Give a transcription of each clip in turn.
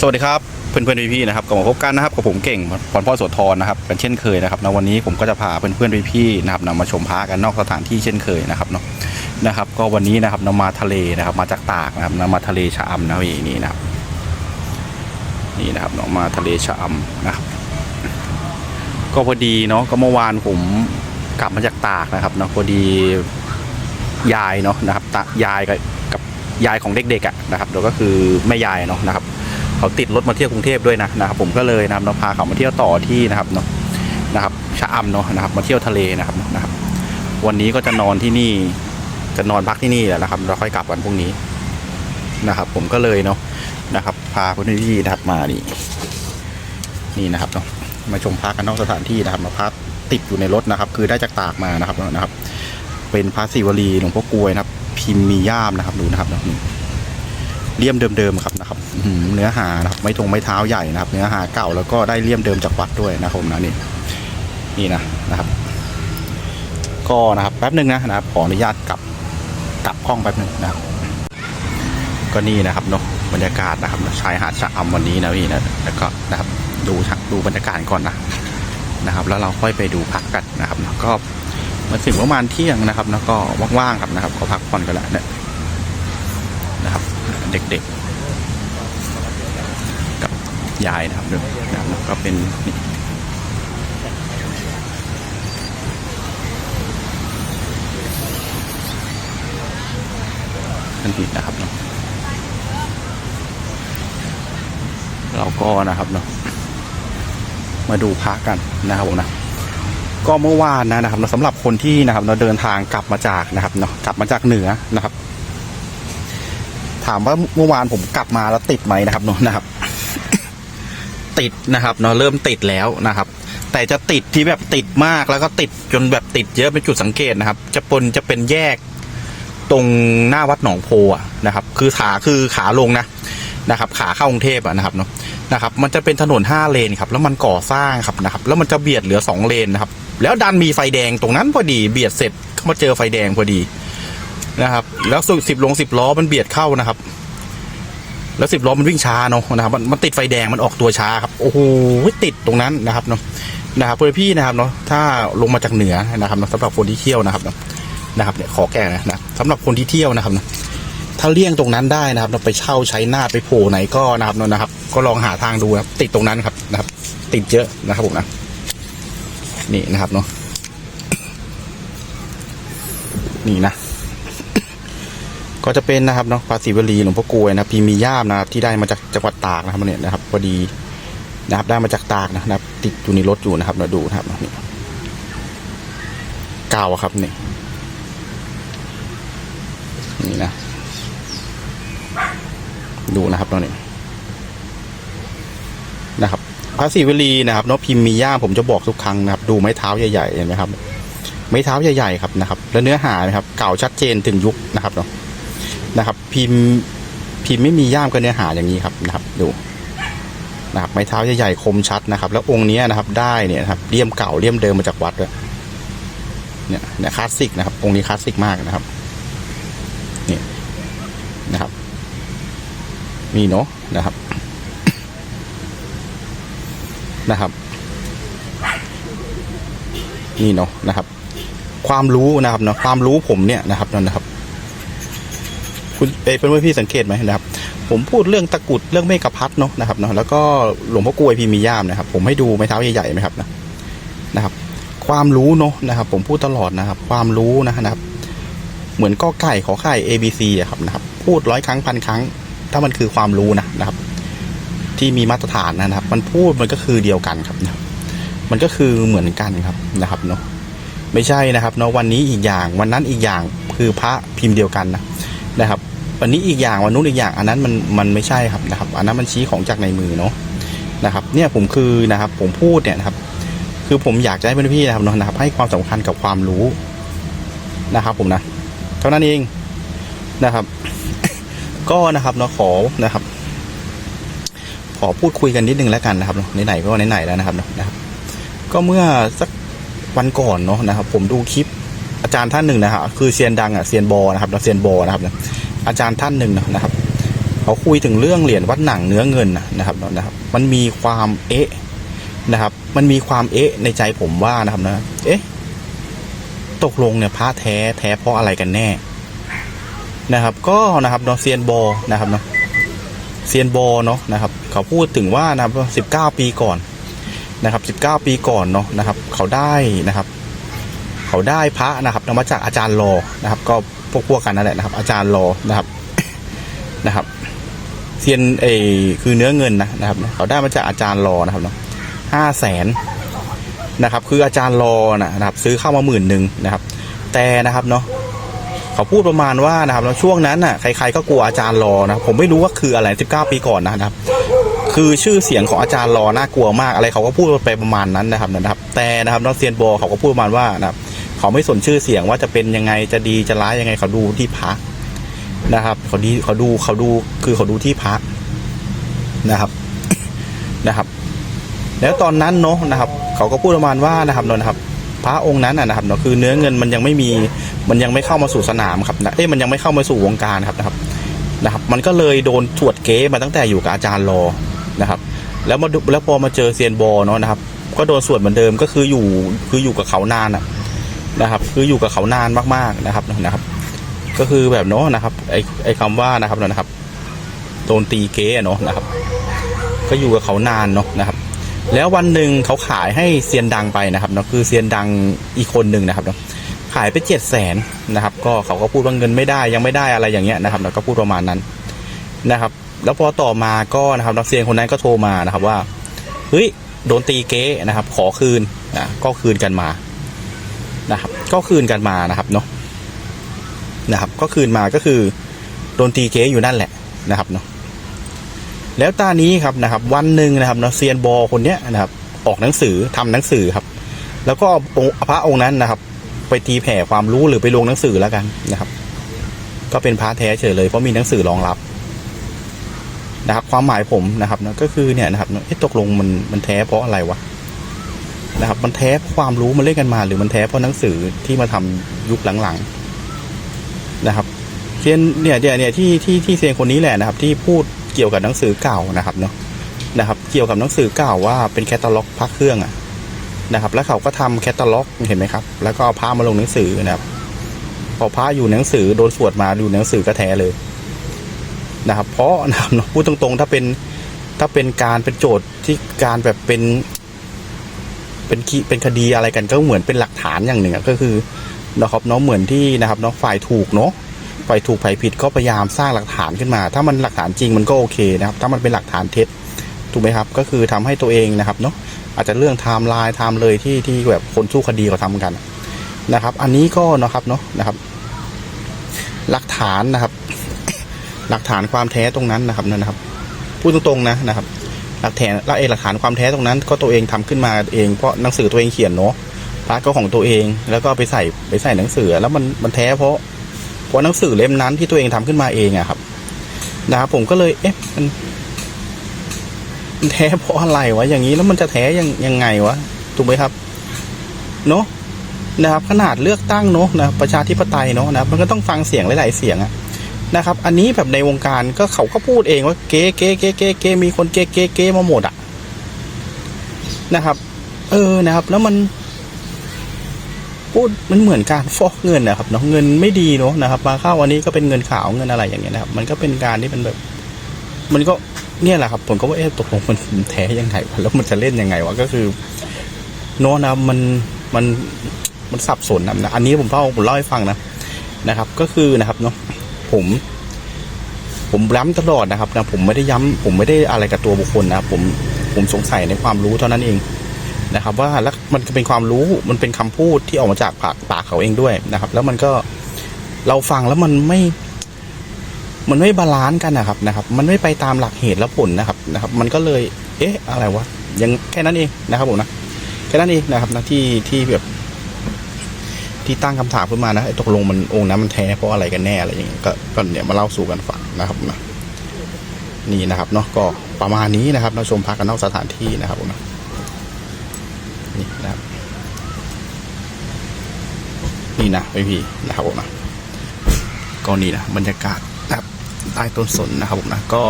สวัสดีครับเพื่อนเพื่อนพี่ๆนะครับกลับมาพบกันนะครับกับผมเก่งพรพ่อโสธรนะครับกันเช่นเคยนะครับในวันนี้ผมก็จะพาเพื่อนเพื่อนพี่ๆนะครับนำมาชมพระกันนอกสถานที่เช่นเคยนะครับเนาะนะครับ ก็วันนี้นะครับนำมาทะเลนะครับ มาจากตากนะครับนำมาทะเลชะอำนะพี่นี่นะครับนี่นะครับเนาะมาทะเลชะอำนะครับ ก็พอดีเนาะก็เมื่อวานผมกลับมาจากตากนะครับเนาะพอดียายเนาะนะครับตายายกับกับยายของเด็กๆอะนะครับแล้วก็คือแม่ยายเนาะนะครับ เขาติดรถมาเที่ยวกรุงเทพด้วยนะนะครับ ผมก็เลยนะครับเราพาเขามาเที่ยวต่อที่นะครับเนาะนะครับชะอำเนาะนะครับ มาเที่ยวทะเลนะครับนะครับ วันนี้ก็จะนอนที่นี่ จะนอนพักที่นี่แหละนะครับ เราค่อยกลับวันพรุ่งนี้นะครับ ผมก็เลยเนาะนะครับ พาคุณพี่นะครับมานี่นี่นะครับเนาะมาชมพักกันนอกสถานที่นะครับ มาพักติดอยู่ในรถนะครับ คือได้จากตากมานะครับนะครับ เป็นพระศิวลีหลวงพ่อกลวยนะครับ พิมพ์มีย่ามนะครับดูนะครับเนาะ เลี่ยมเดิมๆครับนะครับเนื้อหานะครับไม่ทงไม่เท้าใหญ่นะครับ เนื้อหาเก่าแล้วก็ได้เลี่ยมเดิมจากวัดด้วยนะครับนะนี่นี่นะนะครับ ก็นะครับแป๊บหนึ่งนะนะครับขออนุญาตกลับกลับห้องแป๊บหนึ่งนะครับก็นี่นะครับเนาะบรรยากาศนะครับชายหาดชะอำวันนี้นะพี่นะแล้วก็นะครับดูดูบรรยากาศก่อนนะนะครับ แล้วเราค่อยไปดูพักกันนะครับแล้วก็มาถึงประมาณเที่ยงนะครับ แล้วก็ว่างๆครับนะครับก็พักผ่อนกันแล้วเนี่ยนะครับ เด็กๆ กับยายนะครับด้วยนะครับแล้วก็เป็นนี่ทันทีนะครับเนาะเราก็นะครับเนาะมาดูพระกันนะครับผมนะก็เมื่อวานนะนะครับสำหรับคนที่นะครับเราเดินทางกลับมาจากนะครับเนาะกลับมาจากเหนือนะครับ ถามว่าเมื่อวานผมกลับมาแล้วติดไหมนะครับเนอะนะครับ ติดนะครับเนาะเริ่มติดแล้วนะครับ แต่จะติดที่แบบติดมากแล้วก็ติดจนแบบติดเยอะเป็นจุดสังเกตนะครับ จะปนจะเป็นแยกตรงหน้าวัดหนองโพอะนะครับ คือขาคือขาลงนะนะครับ ขาเข้ากรุงเทพอะนะครับเนาะนะครับ มันจะเป็นถนนห้าเลนครับ แล้วมันก่อสร้างครับนะครับ แล้วมันจะเบียดเหลือสองเลนนะครับ แล้วดันมีไฟแดงตรงนั้นพอดีเบียดเสร็จก็มาเจอไฟแดงพอดี นะครับ แล้วสิบลงสิบล้อมันเบียดเข้านะครับ แล้วสิบล้อมันวิ่งช้าเนาะนะครับมันมันติดไฟแดงมันออกตัวช้าครับโอ้โหติดตรงนั้นนะครับเนาะนะครับเพื่อนพี่นะครับเนาะถ้าลงมาจากเหนือนะครับเนาะสำหรับคนที่เที่ยวนะครับเนาะนะครับเนี่ยขอแก้นะนะสำหรับคนที่เที่ยวนะครับเนาะถ้าเลี่ยงตรงนั้นได้นะครับเราไปเช่าใช้หน้าไปโผล่ไหนก็นะครับเนาะนะครับ ก็ลองหาทางดูนะครับติดตรงนั้นครับนะครับ ติดเยอะนะครับผมนะนี่นะครับเนาะนี่นะ ก็จะเป็นนะครับเนาะภาษีวลีหลวงพ่อกลวยนะพิมพ์มีย่ามนะครับที่ได้มาจากจังหวัดตากนะครับเนี่ยนะครับพอดีนะครับได้มาจากตากนะครับ ติดอยู่ในรถอยู่นะครับเราดูนะครับนี่เก่าครับนี่นี่นะ ดูนะครับเราเนี่ยนะครับภาษีวลีนะครับเนาะพิมพ์มีย่ามผมจะบอกทุกครั้งนะครับ ดูไม้เท้าใหญ่ๆเห็นไหมครับ ไม้เท้าใหญ่ๆครับนะครับ แล้วเนื้อหานะครับ เก่าชัดเจนถึงยุคนะครับเนาะ นะครับ พิมพ์พิมพ์ไม่มีย่ามก็เนื้อหาอย่างนี้ครับนะครับ ดูนะครับไม้เท้าใหญ่ๆคมชัดนะครับ แล้วองค์นี้นะครับ ได้เนี่ยครับเลี่ยมเก่าเลี่ยมเดิมมาจากวัดด้วยเนี่ยเนี่ยคลาสสิกนะครับ องค์นี้คลาสสิกมากนะครับนี่นะครับมีเนาะนะครับนะครับ นี่เนาะนะครับ ความรู้นะครับเนาะความรู้ผมเนี่ยนะครับนั่นนะครับ คุณเอยเป็นว่าพี่สังเกตไหมนะครับ ผมพูดเรื่องตะกุดเรื่องเมฆพัดเนาะนะครับเนาะแล้วก็หลวงพ่อกลวยพีมีย่ามนะครับ ผมให้ดูไม้เท้าใหญ่ๆไหมครับนะนะครับ ความรู้เนาะนะครับ ผมพูดตลอดนะครับ ความรู้นะครับ เหมือนก็ไก่ขอไข่ A B C อะครับนะครับ พูดร้อยครั้งพันครั้ง ถ้ามันคือความรู้นะนะครับ ที่มีมาตรฐานนะครับ มันพูดมันก็คือเดียวกันครับนะครับมันก็คือเหมือนกันครับนะครับเนาะไม่ใช่นะครับเนาะวันนี้อีกอย่างวันนั้นอีกอย่างคือพระพิมพ์เดียวกันนะนะครับ วันนี้อีกอย่างวันนู้นอีกอย่าง อันนั้นมันมันไม่ใช่ครับนะครับ อันนั้นมันชี้ของจากในมือเนาะนะครับ เนี่ยผมคือนะครับ ผมพูดเนี่ยนะครับ คือผมอยากจะให้เพื่อนพี่นะครับเนาะนะครับ ให้ความสำคัญกับความรู้นะครับ ผมนะเท่านั้นเองนะครับ ก็นะครับเนาะขอนะครับ ขอพูดคุยกันนิดนึงแล้วกันนะครับเนาะไหนๆก็ไหนๆแล้วนะครับเนาะนะครับ ก็เมื่อสักวันก่อนเนาะนะครับ ผมดูคลิปอาจารย์ท่านหนึ่งนะครับคือเซียนดังอะเซียนบอนะครับเซียนบอนะครับนะ อาจารย์ท่านหนึ่งนะครับเขาคุยถึงเรื่องเหรียญวัดหนังเนื้อเงินนะครับนะครับ มันมีความเอ๊ะนะครับ มันมีความเอ๊ะในใจผมว่านะครับนะ เอ๊ะ ตกลงเนี่ยพระแท้แท้เพราะอะไรกันแน่นะครับ ก็นะครับเนาะเซียนโบนะครับเนาะเซียนโบเนาะนะครับ เขาพูดถึงว่านะครับสิบเก้าปีก่อนนะครับสิบเก้าปีก่อนเนาะนะครับ เขาได้นะครับ เขาได้พระนะครับนมาจากอาจารย์รอนะครับ ก็ พวกพวกกันนั่นแหละนะครับ อาจารย์รอนะครับนะครับเซียนเอคือเนื้อเงินนะนะครับเขาได้มาจากอาจารย์รอนะครับเนาะห้าแสนนะครับ คืออาจารย์รอนะนะครับ ซื้อเข้ามาหมื่นหนึ่งนะครับ แต่นะครับเนาะเขาพูดประมาณว่านะครับแล้วช่วงนั้นน่ะใครๆก็กลัวอาจารย์รอนะผมไม่รู้ว่าคืออะไร19 ปีก่อนนะครับ คือชื่อเสียงของอาจารย์รอน่ากลัวมากอะไรเขาก็พูดไปประมาณนั้นนะครับนะครับ แต่นะครับน้องเซียนโบเขาก็พูดประมาณว่านะครับ เขาไม่สนชื่อเสียงว่าจะเป็นยังไงจะดีจะร้ายยังไง เขาดูที่พระนะครับ เขาดีเขาดูเขาดูคือเขาดูที่พระนะครับนะครับ แล้วตอนนั้นเนาะนะครับ เขาก็พูดประมาณว่านะครับเนาะนะครับ พระองค์นั้นนะครับเนาะคือเนื้อเงินมันยังไม่มีมันยังไม่เข้ามาสู่สนามครับนะเอ้ยมันยังไม่เข้ามาสู่วงการครับนะครับนะครับ มันก็เลยโดนถวดเก๊มาตั้งแต่อยู่กับอาจารย์รอนะครับ แล้วมาแล้วพอมาเจอเซียนบอเนาะนะครับ ก็โดนสวดเหมือนเดิมก็คืออยู่คืออยู่กับเขานานอะ นะครับ คืออยู่กับเขานานมากๆนะครับนะครับ ก็คือแบบเนาะนะครับ ไอไอคำว่านะครับนะครับ โดนตีเก๊อเนาะนะครับ ก็อยู่กับเขานานเนาะนะครับ แล้ววันหนึ่งเขาขายให้เซียนดังไปนะครับเนาะคือเซียนดังอีกคนหนึ่งนะครับเนาะขายไปเจ็ดแสนนะครับ ก็เขาก็พูดว่าเงินไม่ได้ยังไม่ได้อะไรอย่างเงี้ยนะครับแล้วก็พูดประมาณนั้นนะครับ แล้วพอต่อมาก็นะครับนักเซียนคนนั้นก็โทรมานะครับว่าเฮ้ยโดนตีเก๊นะครับ ขอคืนนะก็คืนกันมา นะครับ ก็คืนกันมานะครับเนาะนะครับ ก็คืนมาก็คือโดนตีเก๊อยู่นั่นแหละนะครับเนาะแล้วตานี้ครับนะครับ วันหนึ่งนะครับเนาะเซียนบอคนเนี้ยนะครับ ออกหนังสือทำหนังสือครับ แล้วก็องค์พระองค์นั้นนะครับ ไปตีแผ่ความรู้หรือไปลงหนังสือแล้วกันนะครับ ก็เป็นพระแท้เฉยเลยเพราะมีหนังสือรองรับนะครับ ความหมายผมนะครับนะก็คือเนี่ยนะครับเอ๊ะตกลงมันมันแท้เพราะอะไรวะ นะครับ มันแท้ความรู้มันเล่นกันมา หรือมันแท้เพราะหนังสือที่มาทำยุคหลังๆนะครับเซียนเนี่ยเนี่ยเนี่ยที่ที่ที่เซียนคนนี้แหละนะครับ ที่พูดเกี่ยวกับหนังสือเก่านะครับเนาะนะครับ เกี่ยวกับหนังสือเก่าว่าเป็นแคตตาล็อกพระเครื่องอะนะครับ แล้วเขาก็ทำแคตตาล็อกเห็นไหมครับ แล้วก็เอาพระมาลงหนังสือนะครับพอพระอยู่หนังสือโดนสวดมาอยู่หนังสือก็แท้เลยนะครับ เพราะนะครับพูดตรงๆ ถ้าเป็นถ้าเป็นการเป็นโจทย์ที่การแบบเป็น เป็นคีเป็นคดีอะไรกันก็เหมือนเป็นหลักฐานอย่างหนึ่งก็คือนะครับเนาะเหมือนที่นะครับเนาะฝ่ายถูกเนาะฝ่ายถูกฝ่ายผิดก็พยายามสร้างหลักฐานขึ้นมา ถ้ามันหลักฐานจริงมันก็โอเคนะครับ ถ้ามันเป็นหลักฐานเท็จถูกไหมครับ ก็คือทำให้ตัวเองนะครับเนาะอาจจะเรื่องไทม์ไลน์ไทม์เลยที่ที่แบบคนสู้คดีเขาทำกันนะครับ อันนี้ก็นะครับเนาะนะครับ หลักฐานนะครับ หลักฐานความแท้ตรงนั้นนะครับนั่นะครับพูดตรงๆนะนะครับ ลักฐานและเอกหลักฐานความแท้ตรงนั้น ก็ตัวเองทำขึ้นมาเองเพราะหนังสือตัวเองเขียนเนาะพระก็ของตัวเองแล้วก็ไปใส่ไปใส่หนังสือแล้วมันมันแท้เพราะเพราะหนังสือเล่มนั้นที่ตัวเองทำขึ้นมาเองอะครับนะครับผมก็เลยเอ๊ะมันมันแท้เพราะอะไรวะอย่างนี้แล้วมันจะแท้ยังยังไงวะถูกไหมครับเนาะนะครับขนาดเลือกตั้งเนาะนะประชาธิปไตยเนาะนะมันก็ต้องฟังเสียงหลาย ๆ เสียงอะ นะครับ อันนี้แบบในวงการก็เขาก็พูดเองว่าเก๊เก๊เก๊เก๊เก๊มีคนเก๊เก๊เก๊มาหมดอะนะครับ เออนะครับ แล้วมัน พูดมันเหมือนการฟอกเงินนะครับเนาะเงินไม่ดีเนาะนะครับมาเข้าวันนี้ก็เป็นเงินขาวเงินอะไรอย่างเงี้ยนะครับ มันก็เป็นการที่มันแบบ มันก็เนี่ยแหละครับผมก็ว่าเอ๊ะตกลงมันแท้ยังไงวะแล้วมันจะเล่นยังไงวะก็คือโน้นะมันมันมันสับสนนะอันนี้ผมเล่าผมเล่าให้ฟังนะนะครับ ก็คือนะครับเนาะ ผม ผมย้ำตลอดนะครับนะผมไม่ได้ย้ำผมไม่ได้อะไรกับตัวบุคคลนะผมผมสงสัยในความรู้เท่านั้นเองนะครับ ว่าแล้วมันเป็นความรู้มันเป็นคำพูดที่ออกมาจากปากปากเขาเองด้วยนะครับ แล้วมันก็เราฟังแล้วมันไม่ มันไม่บาลานซ์กันนะครับนะครับ มันไม่ไปตามหลักเหตุและผลนะครับนะครับ มันก็เลย เอ๊ะ อะไรวะยังแค่นั้นเองนะครับผมนะแค่นั้นเองนะครับนะที่ที่แบบ ที่ตั้งคำถามขึ้นมานะไอ้ตกลงมันองค์นั้นมันแท้เพราะอะไรกันแน่อะไรอย่างเงี้ยก็ก็เนี่ยมาเล่าสู่กันฟังนะครับนะนี่นะครับเนาะก็ประมาณนี้นะครับเราชมพักกันนอกสถานที่นะครับผมนะนี่นะครับนี่นะพี่พี่นะครับผมนะก็นี่นะบรรยากาศนะครับใต้ต้นสนนะครับผมนะก็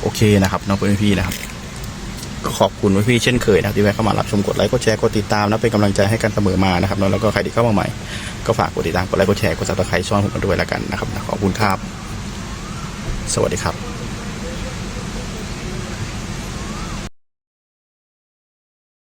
โอเคนะครับน้องเพื่อนพี่นะครับ ก็ขอบคุณพี่ๆเช่นเคยนะที่แวะเข้ามารับชมกดไลค์กดแชร์กดติดตามนะเป็นกำลังใจให้กันเสมอมานะครับแล้วก็ใครที่เข้ามาใหม่ก็ฝากกดติดตามกดไลค์กดแชร์กดซับสไครต์ช่องผมกันด้วยแล้วกันนะครับขอบคุณครับ สวัสดีครับ